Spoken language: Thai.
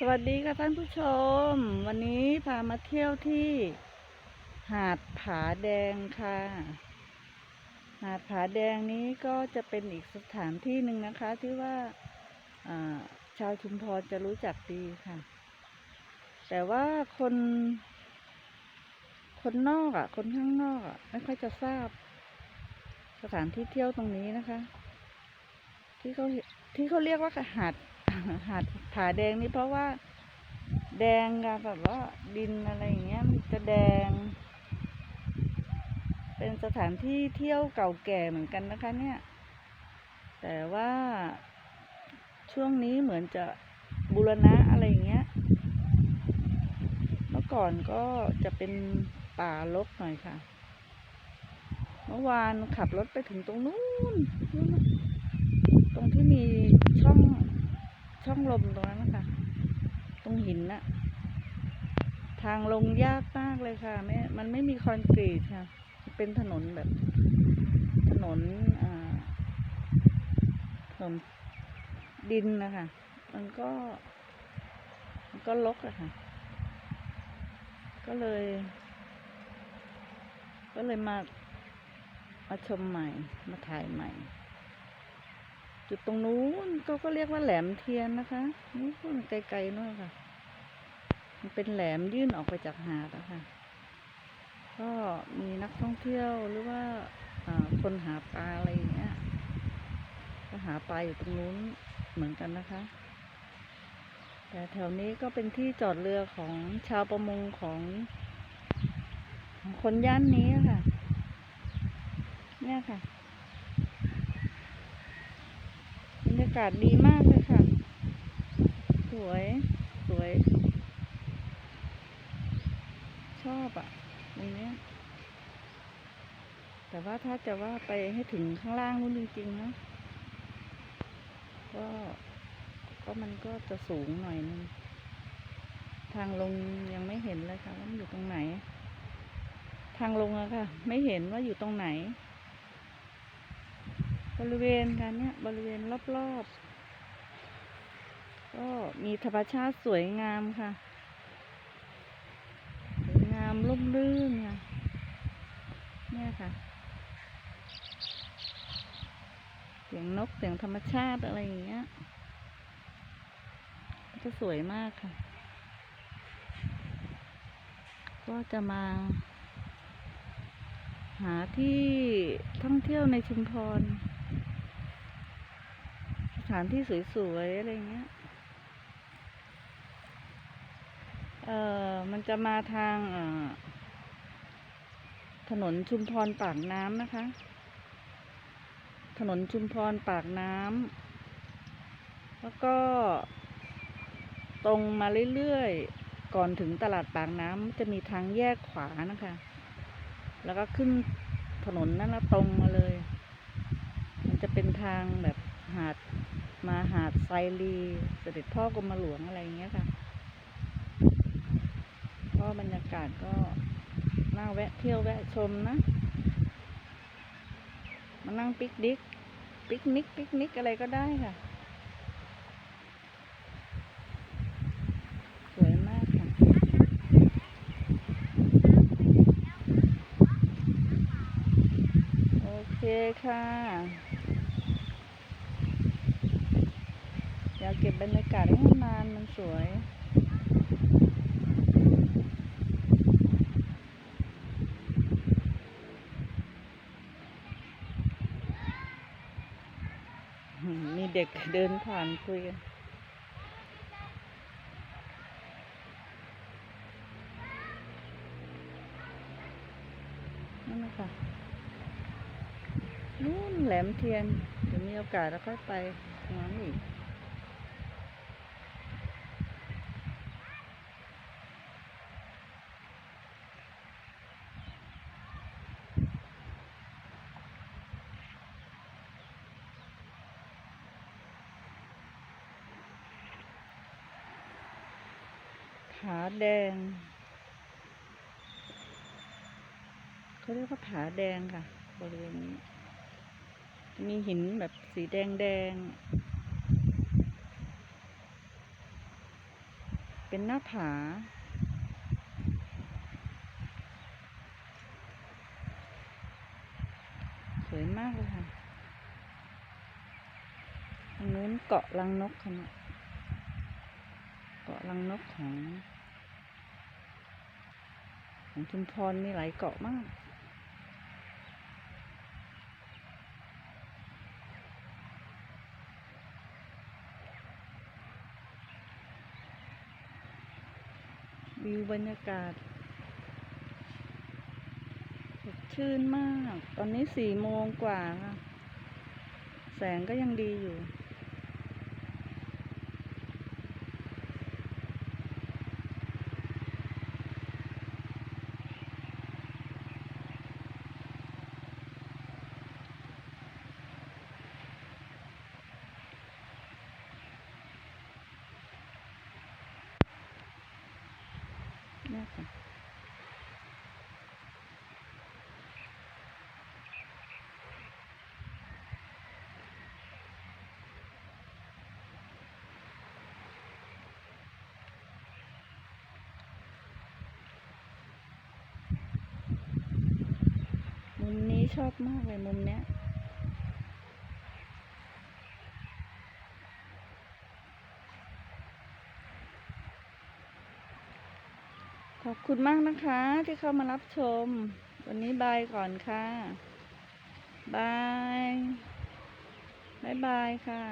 สวัสดีค่ะท่านผู้ชม วันนี้พามาเที่ยวที่หาดผาแดงค่ะ หาดผาแดงนี้ก็จะเป็นอีกสถานที่หนึ่งนะคะ ที่ว่าาชาวชุมพรจะรู้จักดีค่ะ แต่ว่าคน คนนอกอะ คนข้างนอกอะไม่ค่อยจะทราบ สถานที่เที่ยวตรงนี้นะคะ ที่เขาที่เขาเรียกว่าหาด หาดผาแดงนี่เพราะว่า แดงอะแบบว่าดินอะไรอย่างเงี้ยมันจะแดง เป็นสถานที่เที่ยวเก่าแก่เหมือนกันนะคะ เนี่ย แต่ว่าช่วงนี้เหมือนจะบูรณะอะไรอย่างเงี้ย เมื่อก่อนก็จะเป็นป่ารกหน่อยค่ะ เมื่อวานขับรถไปถึงตรงนู้น ตรงที่มีช่อง ช่องลมตรงนั้นนะคะตรงหินน่ะ ทางลงยากมากเลยค่ะไม่มันไม่มีคอนกรีตค่ะ เป็นถนนแบบ ถนนอ่าถนนดินนะคะ มันก็ มันก็ลกอะค่ะ ก็เลย ก็เลยมามาชมใหม่ มาถ่ายใหม่ จุดตรงนู้นก็ก็เรียกว่าแหลมเทียนนะคะนู้นไกลๆนู่นค่ะ มันเป็นแหลมยื่นออกไปจากหาดอะค่ะก็มีนักท่องเที่ยวหรือว่าคนหาปลาอะไรอย่างเงี้ยก็หาปลาอยู่ตรงนู้นเหมือนกันนะคะ แต่แถวนี้ก็เป็นที่จอดเรือของชาวประมงของของคนย่านนี้ค่ะ เนี่ยค่ะ บรรยากาศดีมากเลยค่ะ สวย สวย ชอบอะ่ะตรงนี้แต่ว่าถ้าจะว่าไปให้ถึงข้างล่างนู้นจริงๆนะ ก็ ก็มันก็จะสูงหน่อยนึง ทางลงยังไม่เห็นเลยค่ะว่ามันอยู่ตรงไหน ทางลงอะค่ะ ไม่เห็นว่าอยู่ตรงไหน บริเวณกันเนี่ยบริเวณรอบๆ ก็มีธรรมชาติสวยงามค่ะ สวยงามร่มรื่นค่ะ เนี่ยค่ะ เสียงนกเสียงธรรมชาติอะไรอย่างเงี้ย ก็สวยมากค่ะ ก็จะมาหาที่ท่องเที่ยวในชุมพร ถานที่สวยๆอะไรเงี้ย เอ่อ มันจะมาทางถนนชุมพรปากน้ำนะคะ ถนนชุมพรปากน้ำ แล้วก็ตรงมาเรื่อยๆ ก่อนถึงตลาดปากน้ำจะมีทางแยกขวานะคะ แล้วก็ขึ้นถนนนั่นแล้วตรงมาเลย มันจะเป็นทางแบบ หาดมาหาดไซรีเสด็จพ่อกรมหลวงอะไรอย่างเงี้ยค่ะก็บรรยากาศก็น่าแวะเที่ยวแวะชมนะ มานั่งปิกนิกปิกนิกปิกนิกอะไรก็ได้ค่ะ สวยมากค่ะ โอเคค่ะ อยาก เก็บบรรยากาศให้นานมันสวยมีเด็กเดินผ่านคุยกันนั่นนะคะนู่นแหลมเทียนเดี๋ยวมีโอกาสแล้วค่อยไปงหนอีก ผาแดงเขาเรียกว่าผาแดงค่ะ บริเวณนี้ มีหินแบบสีแดงแดงๆเป็นหน้าผา สวยมากเลยค่ะทางนู้นเกาะลังนกค่ะเนี่ยเกาะลังนกของ ของชุมพรมีหลายเกาะมาก วิวบรรยากาศสดชื่นมาก ตอนนี้สี่โมงกว่าค่ะ แสงก็ยังดีอยู่ มุมนี้ชอบมากเลยมุมเนี้ย ขอบคุณมากนะคะที่เข้ามารับชม วันนี้บายก่อนค่ะบายบายบายค่ะ